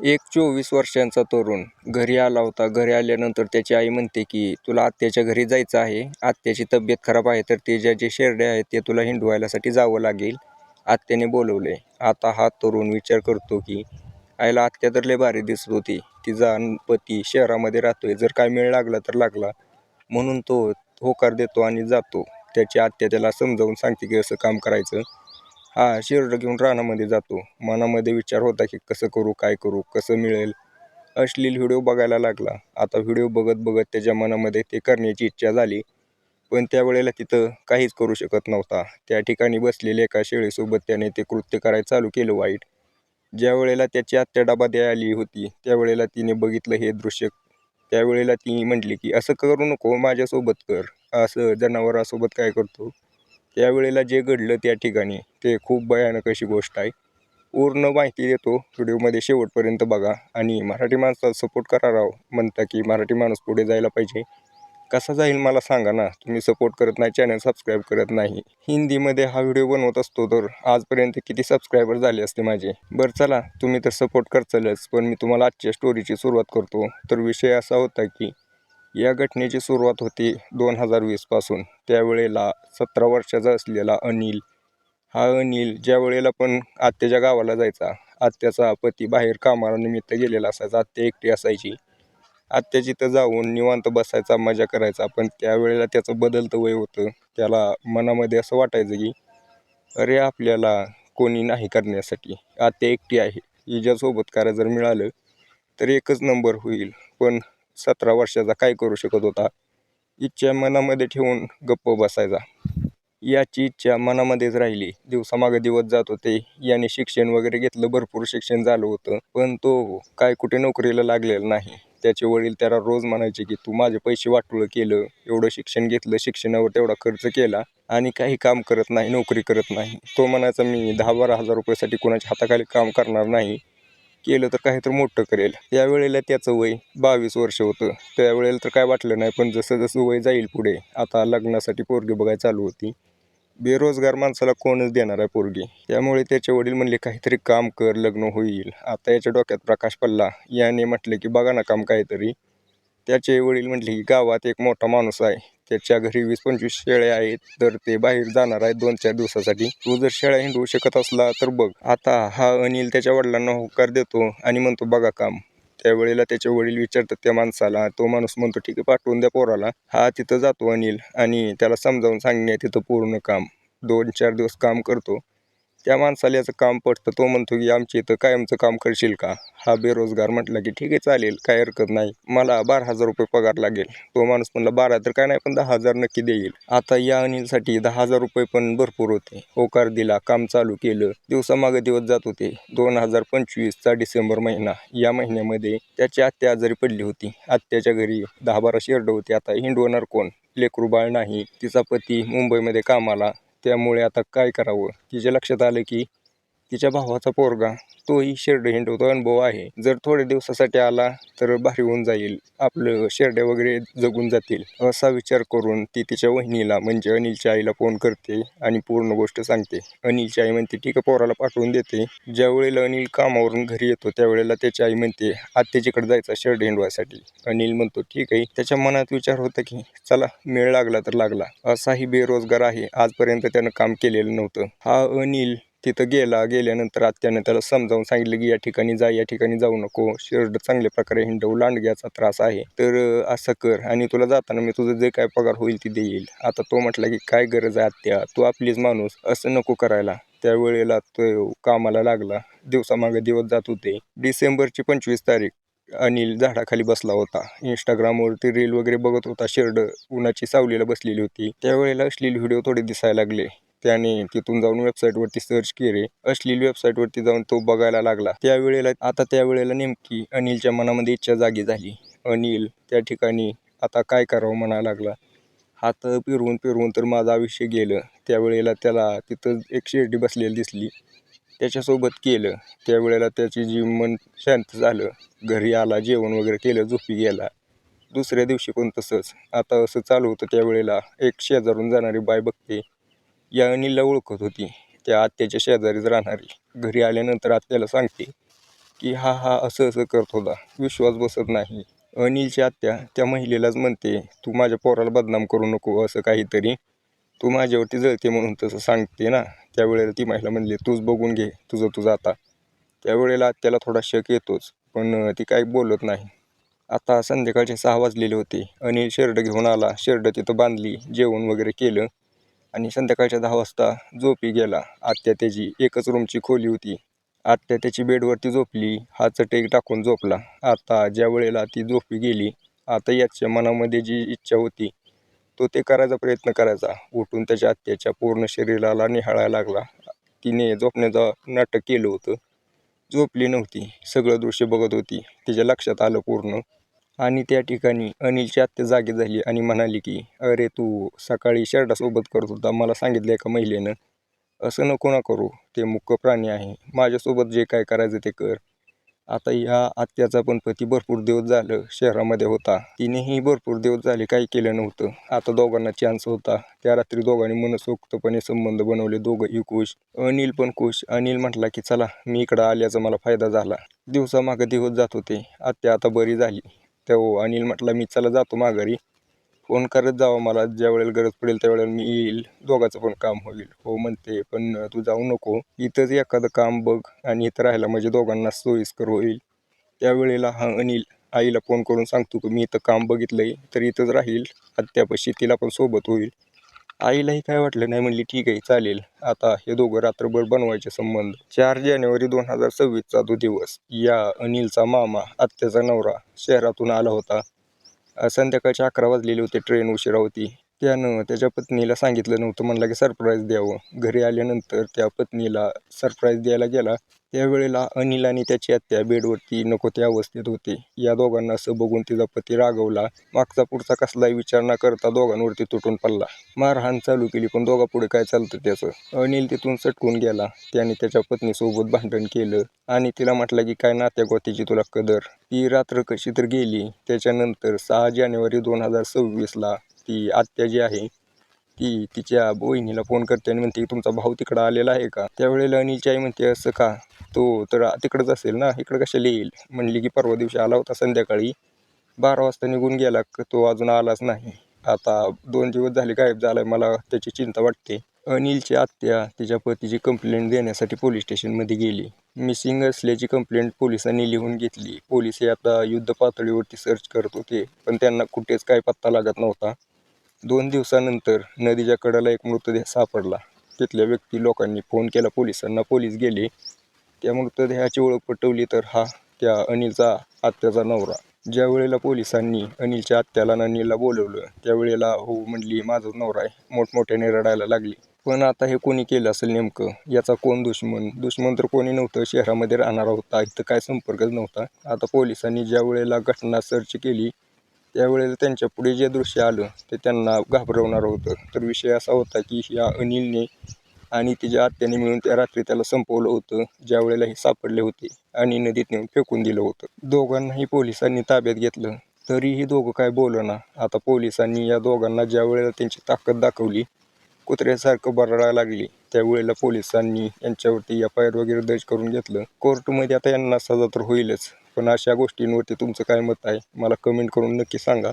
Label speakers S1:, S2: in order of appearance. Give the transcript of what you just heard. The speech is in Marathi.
S1: एक चोवीस वर्षांचा तरुण घरी आला होता. घरी आल्यानंतर त्याची आई म्हणते की तुला आत्याच्या घरी जायचं आहे. आत्याची तब्येत खराब आहे तर ते ज्या जे शेरडे आहेत ते तुला हिंडवायलासाठी जावं लागेल. आत्याने बोलवले. आता हा तरुण विचार करतो की आईला आत्या तर लय भारी दिसत होती. तिचा पती शहरामध्ये राहतोय. जर काय मेळ लागला तर लागला. म्हणून तो होकार देतो आणि जातो. त्याची आत्या त्याला समजावून सांगते की असं काम करायचं. हा शिरडं घेऊन रानामध्ये जातो. मनामध्ये विचार होता की कसं करू काय करू कसं मिळेल? अश्लील व्हिडिओ बघायला लागला. आता व्हिडिओ बघत बघत त्याच्या मनामध्ये ते करण्याची इच्छा झाली. पण त्यावेळेला तिथं काहीच करू शकत नव्हता. त्या ठिकाणी बसलेल्या एका शेळीसोबत त्याने ते कृत्य करायला चालू केलं वाईट. ज्या वेळेला त्याची आत्या डबा आली होती त्यावेळेला तिने बघितलं हे दृश्य. त्यावेळेला ती म्हटली की असं करू नको माझ्यासोबत कर. असं जनावरासोबत काय करतो? त्यावेळेला जे घडलं त्या ठिकाणी ते खूप भयानक अशी गोष्ट आहे. पूर्ण माहिती देतो. व्हिडिओमध्ये शेवटपर्यंत बघा आणि मराठी माणसाला सपोर्ट करा राव. म्हणता की मराठी माणूस पुढे जायला पाहिजे. कसा जाईल मला सांगा ना. तुम्ही सपोर्ट करत नाही चॅनल सबस्क्राईब करत नाही. हिंदीमध्ये हा व्हिडिओ बनवत असतो तर आजपर्यंत किती सबस्क्रायबर झाले असते माझे? बरं चला तुम्ही तर सपोर्ट करचालच पण मी तुम्हाला आजच्या स्टोरीची सुरुवात करतो. तर विषय असा होता की या घटनेची सुरुवात होती दोन हजार वीसपासून त्यावेळेला सतरा वर्षाचा असलेला अनिल हा अनिल ज्या वेळेला पण आत्याच्या गावाला जायचा आत्याचा पती बाहेर कामाला निमित्त गेलेला असायचा आत्या एकटी असायची. आत्या जिथं जाऊन निवांत बसायचा मजा करायचा पण त्यावेळेला त्याचं बदलतं वय होतं. त्याला मनामध्ये असं वाटायचं की अरे आपल्याला कोणी नाही करण्यासाठी. आत्या एकटी आहे. हिच्यासोबत कार्य जर मिळालं तर एकच नंबर होईल. पण सतरा वर्षाचा काय करू शकत होता? इच्छा मनामध्ये ठेवून गप्प बसायचा. याची इच्छा मनामध्येच राहिली. दिवसामागे दिवस जात होते. याने शिक्षण वगैरे घेतलं. भरपूर शिक्षण झालं होतं. पण तो काय कुठे नोकरीला लागलेला नाही. त्याचे वडील त्याला रोज म्हणायचे की तू माझे पैसे वाटोळं केलं. एवढं शिक्षण घेतलं. शिक्षणावर तेवढा खर्च केला. आणि काही काम करत नाही. नोकरी करत नाही. तो म्हणायचा मी दहा बारा हजार रुपयासाठी कोणाच्या हाताखाली काम करणार नाही. केलं तर काहीतरी मोठं करेल. यावेळेला त्याचं वय बावीस वर्ष होतं. त्यावेळेला तर काय वाटलं नाही पण जसं जसं वय जाईल पुढे आता लग्नासाठी पोरगी बघायला चालू होती. बेरोजगार माणसाला कोणच देणार आहे पोरगी? त्यामुळे त्याचे वडील म्हणले काहीतरी काम कर लग्न होईल. आता याच्या डोक्यात प्रकाश पडला. याने म्हटले की बघा ना काम काहीतरी. त्याचे वडील म्हटले की गावात एक मोठा माणूस आहे. त्याच्या घरी वीस पंचवीस शेळ्या आहेत. तर ते बाहेर जाणार आहेत दोन चार दिवसासाठी. तू जर शेळ्या हिंडवू शकत असला तर बघ. आता हा अनिल त्याच्या वडिलांना होकार देतो आणि म्हणतो बघा काम. त्यावेळेला त्याचे वडील विचारतात त्या माणसाला तो माणूस म्हणतो ठीक आहे पाठवून द्या पोराला. हा तिथं जातो अनिल आणि त्याला समजावून सांगणे तिथं पूर्ण काम. दोन चार दिवस काम करतो. त्या माणसाला याचं काम पटतं तो म्हणतो की आमच्या इथं कायमचं काम करशील का? हा बेरोजगार म्हटला की ठीक आहे चालेल काय हरकत नाही. मला बारा हजार रुपये पगार लागेल. तो माणूस म्हणला बारा तर काय नाही पण दहा हजार नक्की देईल. आता या अनिलसाठी दहा हजार रुपये पण भरपूर होते. होकार दिला काम चालू केलं दिवसामागे दिवस जात होते. दोन हजार पंचवीसचा डिसेंबर महिना. या महिन्यामध्ये त्याची आत्या आजारी पडली होती. आत्याच्या घरी दहा बारा शेरडं होती. आता हिंडवणार कोण? लेकरू बाळ नाही. तिचा पती मुंबईमध्ये कामाला त्यामुळे आता काय करावं? तिच्या लक्षात आलं की तिच्या भावाचा पोरगा तोही शेरडे हिंडवतो अनुभव आहे. जर थोड्या दिवसासाठी आला तर भारी होऊन जाईल. आपलं शेरडे वगैरे जगून जातील असा विचार करून ती तिच्या वहिनीला म्हणजे अनिलच्या आईला फोन करते आणि पूर्ण गोष्ट सांगते. अनिलची आई म्हणते ठीक आहे पोराला पाठवून देते. ज्या वेळेला अनिल कामावरून घरी येतो त्यावेळेला त्याची आई म्हणते आत्याच्याकडे जायचा शेरडे हिंडवायसाठी. अनिल म्हणतो ठीक आहे. त्याच्या मनात विचार होता की चला मेळ लागला तर लागला. असाही बेरोजगार आहे. आजपर्यंत त्यानं काम केलेलं नव्हतं. हा अनिल तिथं गेला गेल्यानंतर आत्यानं त्याला समजावून सांगितलं की या ठिकाणी जा या ठिकाणी जाऊ नको. शिर्ड चांगल्या प्रकारे हिंडवू लांडग्याचा त्रास आहे. तर असं कर आणि तुला जाताना मी तुझं जे काय पगार होईल ते देईल. आता तो म्हटला की काय गरज आहे आत्या? तू आपलीच माणूस. असं नको करायला. त्यावेळेला तो कामाला लागला. दिवसामागे दिवस जात होते. डिसेंबरची पंचवीस तारीख. अनिल झाडाखाली बसला होता. इंस्टाग्रामवरती रील वगैरे बघत होता. शेरड उन्हाची सावलीला बसलेली होती. त्यावेळेला असलेले व्हिडिओ थोडे दिसायला लागले. त्याने तिथून जाऊन वेबसाईटवरती सर्च केले. अश्लील वेबसाईटवरती जाऊन तो बघायला लागला. त्यावेळेला आता त्यावेळेला नेमकी अनिलच्या मनामध्ये इच्छा जागी झाली. अनिल त्या ठिकाणी आता काय करावं म्हणायला लागला. हात फिरवून फिरवून तर माझं आयुष्य गेलं. त्यावेळेला त्याला तिथं एक शिर्डी बसलेली दिसली. त्याच्यासोबत केलं. त्यावेळेला त्याची जी मन शांत झालं. घरी आला जेवण वगैरे केलं झोपी गेला. दुसऱ्या दिवशी पण तसंच. आता असं चालू होतं त्यावेळेला. एक शेजारून जाणारी बाय बघते. या अनिलला ओळखत होती. त्या आत्याच्या शेजारीच राहणारी. घरी आल्यानंतर आत्याला सांगते की हा हा असं असं करत होता. विश्वास बसत नाही. अनिलची आत्या त्या महिलेलाच म्हणते तू माझ्या पोराला बदनाम करू नको असं काहीतरी. तू माझ्यावरती जळते म्हणून तसं सांगते ना. त्यावेळेला ती महिला म्हणली तूच बघून घे तुझं तुझं आता. त्यावेळेला आत्याला थोडा शक येतोच पण ती काही बोलत नाही. आता संध्याकाळचे सहा वाजलेले होते. अनिल शर्ट घेऊन आला. शर्ट तिथं बांधली जेवण वगैरे केलं. आणि संध्याकाळच्या दहा वाजता झोपी गेला. आत्या त्याची एकच रूमची खोली होती. आत्या त्याची बेडवरती झोपली हात टेक टाकून झोपला. आता ज्या वेळेला ती झोपी गेली आता याच्या मनामध्ये जी इच्छा होती तो ते करायचा प्रयत्न करायचा. उठून त्याच्या आत्याच्या पूर्ण शरीराला निहाळायला लागला. तिने झोपण्याचं नाटक केलं होतं. झोपली नव्हती. सगळं दृश्य बघत होती. तिच्या लक्षात आलं पूर्ण. आणि त्या ठिकाणी अनिलची आत्या जागी झाली आणि म्हणाली की अरे तू सकाळी शर्टासोबत करत होता मला सांगितलं एका महिलेनं? असं नको ना करू ते मुक्क प्राणी आहे माझ्यासोबत जे काय करायचं ते कर. आता ह्या आत्याचा पण पती भरपूर दिवस झालं शहरामध्ये होता. तिनेही भरपूर दिवस झाले काही केलं नव्हतं. आता दोघांना चान्स होता. त्या रात्री दोघांनी मनसोक्तपणे संबंध बनवले दोघंही खुश. अनिल पण खुश. अनिल म्हटला की चला मी इकडं आल्याचा मला फायदा झाला. दिवसामागं दिवस जात होते. आत्या आता बरी झाली. तेव्हा हो, अनिल म्हटला मी चला जातो माघारी. फोन करत जावा मला ज्या वेळेला गरज पडेल त्यावेळेला मी येईल. दोघाचं पण काम होईल. हो म्हणते पण तू जाऊ नको. इथंच एखादं काम बघ आणि इथं राहायला म्हणजे दोघांना सोयीस्कर होईल. त्यावेळेला हा अनिल आईला फोन करून सांगतो की मी इथं काम बघितलं आहे तर इथंच राहील. आत्यापाशी तिला पण सोबत होईल. आईलाही काय वाटलं नाही म्हणली ठीक आहे चालेल. आता हे दोघं रात्रभर बनवायचे संबंध. चार जानेवारी दोन हजार सव्वीसचा तो दिवस. या अनिलचा मामा आत्याचा नवरा शहरातून आला होता. अ, संध्याकाळचे अकरा वाजलेली होते ट्रेन उशिरा होती. त्यानं त्याच्या पत्नीला सांगितलं नव्हतं. म्हणलं की सरप्राईज द्यावं. घरी आल्यानंतर त्या पत्नीला सरप्राईज द्यायला गेला. त्यावेळेला अनिल आणि त्याची आत्या बेडवरती नको त्या अवस्थेत होते. या दोघांना असं बघून तिचा पती रागवला. मागचा पुढचा कसलाही विचार न करता दोघांवरती तुटून पडला. मारहाण चालू केली पण दोघा पुढे काय चालतं त्याचं? अनिल तिथून सटकून गेला. त्याने त्याच्या पत्नीसोबत भांडण केलं आणि तिला म्हटलं की काय नात्या गोतीची तुला कदर? ती रात्र कशी तर गेली. त्याच्यानंतर सहा जानेवारी दोन हजार सव्वीसला ती आत्या जी आहे ती तिच्या बहिणीला फोन करते आणि म्हणते की तुमचा भाऊ तिकडं आलेला आहे का? त्यावेळेला अनिलची आई म्हणते असं का? तो तर तिकडंच असेल ना? इकडं कशाला येईल? म्हणली की परवा दिवशी आला होता संध्याकाळी. बारा वाजता निघून गेला. तो अजून आलाच नाही. आता दोन दिवस झाले गायब झालाय. मला त्याची चिंता वाटते. अनिलची आत्या तिच्या पतीची कंप्लेंट देण्यासाठी पोलीस स्टेशनमध्ये गेली. मिसिंग असल्याची कंप्लेंट पोलिसांनी लिहून घेतली. पोलीस हे आता युद्ध पातळीवरती सर्च करत होते. पण त्यांना कुठेच काय पत्ता लागत नव्हता. दोन दिवसानंतर नदीच्या कडाला एक मृतदेह सापडला. तिथल्या व्यक्ती लोकांनी फोन केला पोलिसांना. पोलीस गेले. त्या मृतदेहाची ओळख पटवली तर हा त्या अनिलचा आत्याचा नवरा. ज्या वेळेला पोलिसांनी अनिलच्या आत्याला अनिलला बोलवलं त्यावेळेला हो म्हणली माझा नवरा आहे. मोठमोठ्याने रडायला लागली. पण आता हे कोणी केलं असेल नेमकं? याचा कोण दुश्मन? दुश्मन तर कोणी नव्हतं. शहरामध्ये राहणारा होता. इथं काय संपर्कच नव्हता. आता पोलिसांनी ज्या वेळेला घटना सर्च केली त्यावेळेला त्यांच्या पुढे जे दृश्य आलं ते त्यांना घाबरवणारं होतं. तर विषय असा होता की ह्या अनिलने आणि तिच्या आत्याने मिळून त्या रात्री त्याला संपवलं होतं ज्या वेळेला हे सापडले होते आणि नदीत नेऊन फेकून दिलं होतं. दोघांनाही पोलिसांनी ताब्यात घेतलं. तरीही दोघं काय बोलना आता पोलिसांनी या दोघांना ज्या वेळेला त्यांची ताकद दाखवली कुत्र्यासारखं बरडायला लागली त्यावेळेला पोलिसांनी यांच्यावरती एफ आय आर वगैरे दर्ज करून घेतलं. कोर्टमध्ये आता यांना सजा तर होईलच. पण अशा गोष्टींवरती तुमचं काय मत आहे? मला कमेंट करून नक्की सांगा.